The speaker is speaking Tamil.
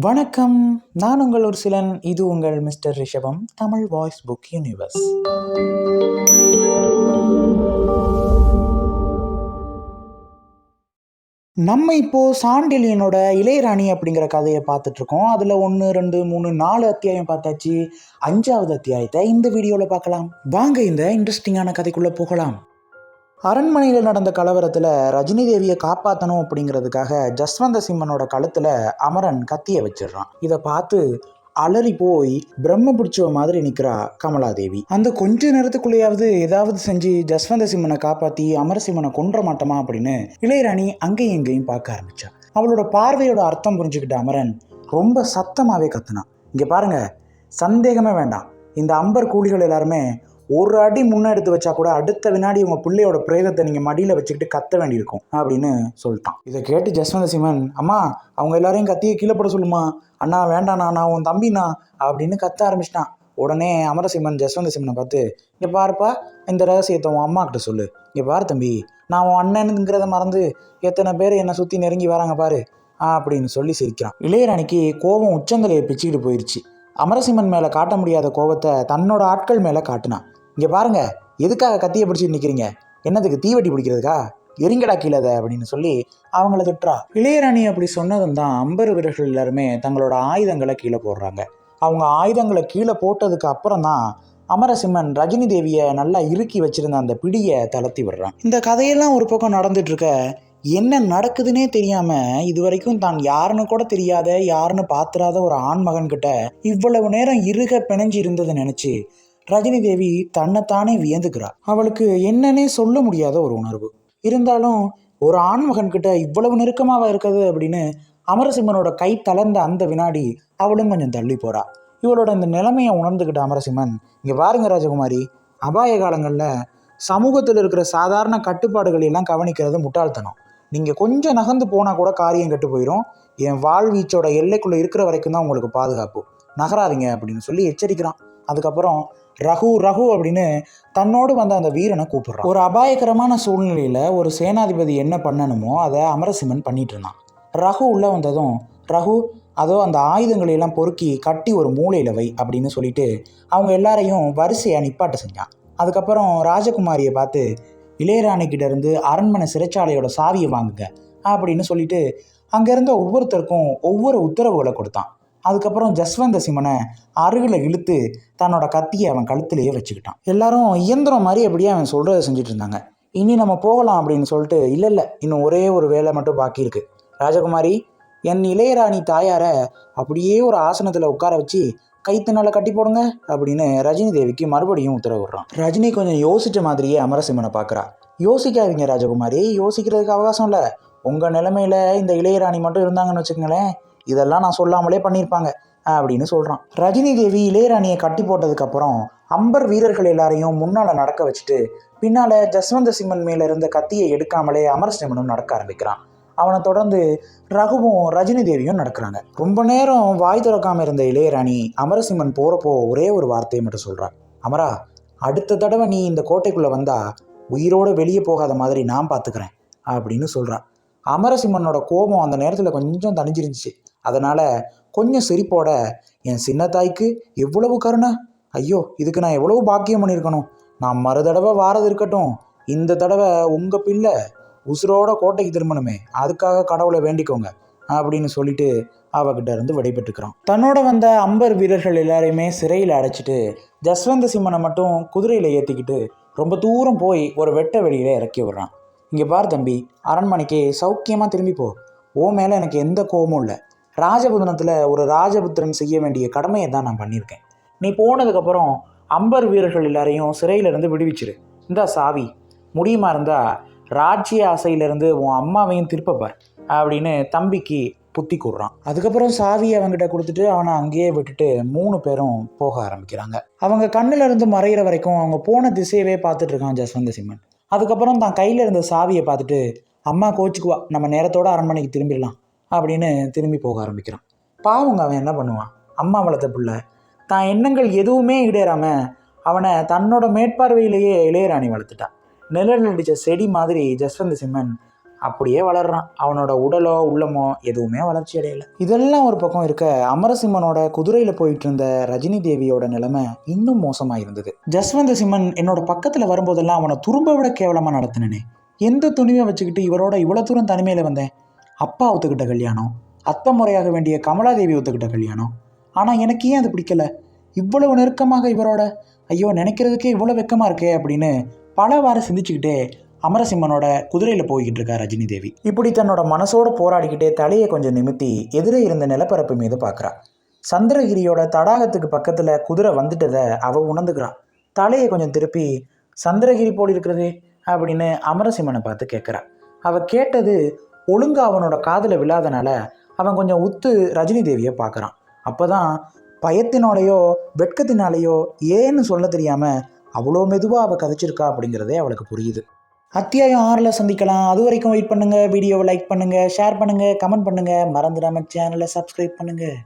வணக்கம். நான் உங்கள் ஒரு சிலன் இது உங்கள் மிஸ்டர் ரிஷபம் தமிழ் வாய்ஸ் புக் யூனிவர்ஸ். நம்ம இப்போ சாண்டிலியனோட இளையராணி அப்படிங்கிற கதையை பார்த்துட்டு இருக்கோம் அதில் ஒன்று ரெண்டு மூணு நாலு அத்தியாயம் பார்த்தாச்சு. அஞ்சாவது அத்தியாயத்தை இந்த வீடியோவில் பார்க்கலாம். வாங்க இந்த இன்ட்ரெஸ்டிங்கான கதைக்குள்ளே போகலாம். அரண்மனையில் நடந்த கலவரத்தில் ரஜினி தேவியை காப்பாற்றணும் அப்படிங்கிறதுக்காக ஜஸ்வந்த சிம்மனோட கழுத்தில் அமரன் கத்தியை வச்சிடுறான். இதை பார்த்து அலறி போய் பிரம்ம பிடிச்சவ மாதிரி நிற்கிறா கமலாதேவி அந்த கொஞ்ச நேரத்துக்குள்ளேயாவது ஏதாவது செஞ்சு ஜஸ்வந்த சிம்மனை காப்பாற்றி அமரசிம்மனை கொன்ற மாட்டோமா அப்படின்னு இளையராணி அங்கேயும் இங்கேயும் பார்க்க ஆரம்பித்தா அவளோட பார்வையோட அர்த்தம் புரிஞ்சுக்கிட்ட அமரன் ரொம்ப சத்தமாகவே கத்துனான். இங்கே பாருங்கள் சந்தேகமே வேண்டாம். இந்த அம்பர் கூலிகள் எல்லாருமே ஒரு அடி முன்னே எடுத்து வச்சா கூட அடுத்த வினாடி உங்கள் பிள்ளையோட பிரேதத்தை நீங்கள் மடியில் வச்சுக்கிட்டு கத்த வேண்டியிருக்கும் அப்படின்னு சொல்லிட்டான். இதை கேட்டு ஜஸ்வந்த சிவன் அம்மா அவங்க எல்லாரையும் கத்தியை கீழே போட சொல்லுமா? அண்ணா வேண்டாண்ணா நான் உன் தம்பிண்ணா அப்படின்னு கத்த ஆரம்பிச்சிட்டான். உடனே அமரசிம்மன் ஜஸ்வந்த சிம்மனை பார்த்து இங்கே பாருப்பா இந்த ரகசியத்தை உன் அம்மா கிட்ட சொல்லு. இங்கே பாரு தம்பி நான் உன் அண்ணனுங்கிறத மறந்து எத்தனை பேர் என்னை சுற்றி நெருங்கி வராங்க பாரு அப்படின்னு சொல்லி சிரிக்கிறான். இளையராணிக்கு கோபம் உச்சங்கலையை பிச்சுக்கிட்டு போயிடுச்சு அமரசிம்மன் மேலே காட்ட முடியாத கோபத்தை தன்னோட ஆட்கள் மேலே காட்டினான். இங்கே பாருங்க எதுக்காக கத்தியை பிடிச்சிட்டு நிற்கிறீங்க என்னதுக்கு தீவட்டி பிடிக்கிறதுக்கா? எரிங்கடா கீழே அதை அப்படின்னு சொல்லி அவங்கள திட்டுறா. இளையராணி அப்படி சொன்னதும் தான் அம்பர் வீரர்கள் எல்லாருமே தங்களோட ஆயுதங்களை கீழே போடுறாங்க. அவங்க ஆயுதங்களை கீழே போட்டதுக்கு அப்புறம் தான் அமரசிம்மன் ரஜினி தேவியை நல்லா இறுக்கி வச்சிருந்த அந்த பிடியை தளர்த்தி விடுறான். இந்த கதையெல்லாம் ஒரு பக்கம் நடந்துட்டு இருக்க என்ன நடக்குதுன்னே தெரியாம இது வரைக்கும் தான் யாருன்னு கூட தெரியாத யாருன்னு பாத்திராத ஒரு ஆண்மகன் கிட்ட இவ்வளவு நேரம் இருக பிணைஞ்சு இருந்ததை நினைச்சு ரஜினி தேவி தன்னைத்தானே வியந்துக்கிறா அவளுக்கு என்னன்னே சொல்ல முடியாத ஒரு உணர்வு. இருந்தாலும் ஒரு ஆண்மகன் கிட்ட இவ்வளவு நெருக்கமாக இருக்குது அப்படின்னு அமரசிம்மனோட கை தளர்ந்த அந்த வினாடி அவளும் கொஞ்சம் தள்ளி போறா. இவளோட இந்த நிலைமையை உணர்ந்துக்கிட்ட அமரசிம்மன் இங்கே பாருங்க ராஜகுமாரி அபாய காலங்களில் சமூகத்தில் இருக்கிற சாதாரண கட்டுப்பாடுகள் எல்லாம் கவனிக்கிறது முட்டாள்தனம். நீங்கள் கொஞ்சம் நகர்ந்து போனால் கூட காரியம் கெட்டு போயிடும் என் வாழ்வீச்சோட எல்லைக்குள்ளே இருக்கிற வரைக்கும் தான் உங்களுக்கு பாதுகாப்பு. நகராதீங்க அப்படின்னு சொல்லி எச்சரிக்கிறான். அதுக்கப்புறம் ரகு ரகு அப்படின்னு தன்னோடு வந்த அந்த வீரனை கூப்பிடுறான். ஒரு அபாயகரமான சூழ்நிலையில் ஒரு சேனாதிபதி என்ன பண்ணணுமோ அதை அமரசிம்மன் பண்ணிட்டு இருந்தான். ரகு உள்ளே வந்ததும் ரகு அதோ அந்த ஆயுதங்களையெல்லாம் பொறுக்கி கட்டி ஒரு மூளையில் வை அப்படின்னு சொல்லிட்டு அவங்க எல்லாரையும் வரிசையாக நிப்பாட்ட செஞ்சான். அதுக்கப்புறம் ராஜகுமாரியை பார்த்து இளையராணிக்கிட்ட இருந்து அரண்மனை சிறைச்சாலையோட சாவியை வாங்குங்க அப்படின்னு சொல்லிட்டு அங்கேருந்த ஒவ்வொருத்தருக்கும் ஒவ்வொரு உத்தரவுகளை கொடுத்தான். அதுக்கப்புறம் ஜஸ்வந்த சிம்மனை அருகில் இழுத்து தன்னோட கத்தியை அவன் கழுத்திலேயே வச்சுக்கிட்டான். எல்லாரும் இயந்திரம் மாதிரி அப்படியே அவன் சொல்கிறத செஞ்சுட்டு இருந்தாங்க இனி நம்ம போகலாம் அப்படின்னு சொல்லிட்டு இல்லை இல்லை இன்னும் ஒரே ஒரு வேலை மட்டும் பாக்கி இருக்கு. ராஜகுமாரி என் இளையராணி தாயாரை அப்படியே ஒரு ஆசனத்தில் உட்கார வச்சு கைத்தினால கட்டி போடுங்க அப்படின்னு ரஜினி தேவிக்கு மறுபடியும் உத்தரவிடுறான் ரஜினி கொஞ்சம் யோசிச்ச மாதிரியே அமரசிம்மனை பார்க்குறா யோசிக்காதீங்க ராஜகுமாரி யோசிக்கிறதுக்கு அவகாசம் இல்லை. உங்கள் நிலைமையில இந்த இளையராணி மட்டும் இருந்தாங்கன்னு வச்சுக்கோங்களேன் இதெல்லாம் நான் சொல்லாமலே பண்ணியிருப்பாங்க அப்படின்னு சொல்கிறான் ரஜினி தேவி இளையராணியை கட்டி போட்டதுக்கப்புறம் அம்பர் வீரர்கள் எல்லாரையும் முன்னால் நடக்க வச்சுட்டு பின்னால் ஜஸ்வந்த சிம்மன் மேலே இருந்த கத்தியை எடுக்காமலே அமரசிம்மனும் நடக்க ஆரம்பிக்கிறான். அவனை தொடர்ந்து ரகுவும் ரஜினி தேவியும் நடக்கிறாங்க. ரொம்ப நேரம் வாய் திறக்காமல் இருந்த இளையராணி அமரசிம்மன் போகிறப்போ ஒரே ஒரு வார்த்தையை மட்டும் சொல்கிறான் அமரா அடுத்த தடவை நீ இந்த கோட்டைக்குள்ளே வந்தா உயிரோடு வெளியே போகாத மாதிரி நான் பார்த்துக்கிறேன் அப்படின்னு சொல்கிறான் அமரசிம்மனோட கோபம் அந்த நேரத்தில் கொஞ்சம் தணிஞ்சிருந்துச்சு. அதனால் கொஞ்சம் சிரிப்போட என் சின்ன தாய்க்கு எவ்வளவு கருணை? ஐயோ இதுக்கு நான் எவ்வளவு பாக்கியம் பண்ணியிருக்கணும் நான் மறு தடவை வாரது இருக்கட்டும். இந்த தடவை உங்கள் பிள்ளை உசுரோட கோட்டைக்கு திரும்பணுமே. அதுக்காக கடவுளை வேண்டிக்கோங்க அப்படின்னு சொல்லிட்டு அவகிட்ட இருந்து விடைபெற்றுக்கிறான். தன்னோட வந்த அம்பர் வீரர்கள் எல்லாரையுமே சிறையில் அடைச்சிட்டு ஜஸ்வந்த சிம்மனை மட்டும் குதிரையில் ஏற்றிக்கிட்டு ரொம்ப தூரம் போய் ஒரு வெட்ட வெளியில் இறக்கி விடுறான். இங்கே பார் தம்பி அரண்மனைக்கு சௌக்கியமாக திரும்பி போ. ஓ மேலே எனக்கு எந்த கோபமும் இல்லை. ராஜபுதனத்தில் ஒரு ராஜபுத்திரன் செய்ய வேண்டிய கடமையை தான் நான் பண்ணியிருக்கேன். நீ போனதுக்கப்புறம் அம்பர் வீரர்கள் எல்லாரையும் சிறையிலேருந்து விடுவிச்சிரு. இந்தா சாவி முடியுமா இருந்தா ராஜ்ய ஆசையிலிருந்து உன் அம்மாவையும் திருப்பப்பார் அப்படின்னு தம்பிக்கு புத்தி கூடுறான் அதுக்கப்புறம் சாவியை அவங்ககிட்ட கொடுத்துட்டு அவனை அங்கேயே விட்டுட்டு மூணு பேரும் போக ஆரம்பிக்கிறாங்க. அவங்க கண்ணில் இருந்து மறையிற வரைக்கும் அவங்க போன திசையவே பார்த்துட்டு இருக்கான் ஜஸ்வந்த சிம்மன். அதுக்கப்புறம் தான் கையில் இருந்த சாவியை பார்த்துட்டு அம்மா கோச்சுக்குவா நம்ம நேரத்தோட அரண்மனைக்கு திரும்பிடலாம். அப்படின்னு திரும்பி போக ஆரம்பிக்கிறான். பாவங்க அவன் என்ன பண்ணுவான்? அம்மா வளர்த்த புள்ள தான் எண்ணங்கள் எதுவுமே இடேறாமல் அவனை தன்னோட மேற்பார்வையிலேயே இளையராணி வளர்த்துட்டான். நிழல் அடித்த செடி மாதிரி ஜஸ்வந்த் சிம்மன் அப்படியே வளர்றான். அவனோட உடலோ உள்ளமோ எதுவுமே வளர்ச்சி அடையலை. இதெல்லாம் ஒரு பக்கம் இருக்க அமரசிம்மனோட குதிரையில் போயிட்டு இருந்த ரஜினி தேவியோட நிலைமை இன்னும் மோசமாக இருந்தது. ஜஸ்வந்த சிம்மன் என்னோட பக்கத்தில் வரும்போதெல்லாம் அவனை துரும்ப விட கேவலமாக நடத்தினனே. எந்த துணிவை வச்சுக்கிட்டு இவரோட இவ்வளோ தூரம் தனிமையில் வந்தேன்? அப்பா ஒத்துக்கிட்ட கல்யாணம் அத்தை முறையாக வேண்டிய கமலாதேவி ஒத்துக்கிட்ட கல்யாணம். ஆனால் எனக்கு ஏன் அது பிடிக்கல? இவ்வளவு நெருக்கமாக இவரோட ஐயோ நினைக்கிறதுக்கே இவ்வளோ வெக்கமாக இருக்கே அப்படின்னு பலவாறு சிந்திச்சுக்கிட்டே அமரசிம்மனோட குதிரையில் போய்கிட்டு இருக்கா ரஜினி தேவி. இப்படி தன்னோட மனசோட போராடிக்கிட்டே தலையை கொஞ்சம் நிமித்தி எதிரே இருந்த நிலப்பரப்பு மீது பார்க்குறா சந்திரகிரியோட தடாகத்துக்கு பக்கத்தில் குதிரை வந்துட்டதை அவ உணர்ந்துக்கிறான் தலையை கொஞ்சம் திருப்பி சந்திரகிரி போல் இருக்கிறதே அப்படின்னு அமரசிம்மனை பார்த்து கேட்குறா அவ கேட்டது ஒழுங்கா அவனோட காதில் விழாதனால அவன் கொஞ்சம் உத்து ரஜினி தேவியை பார்க்குறான். அப்போ தான் பயத்தினாலேயோ வெட்கத்தினாலேயோ ஏன்னு சொல்ல தெரியாமல் அவ்வளோ மெதுவாக அவள் கதைச்சிருக்கா அப்படிங்கிறதே அவளுக்கு புரியுது. அத்தியாயம் ஆறில் சந்திக்கலாம். அது வரைக்கும் வெயிட் பண்ணுங்கள் வீடியோவை லைக் பண்ணுங்கள் ஷேர் பண்ணுங்கள் கமெண்ட் பண்ணுங்கள் மறந்துடாமல் சேனலை சப்ஸ்கிரைப் பண்ணுங்கள்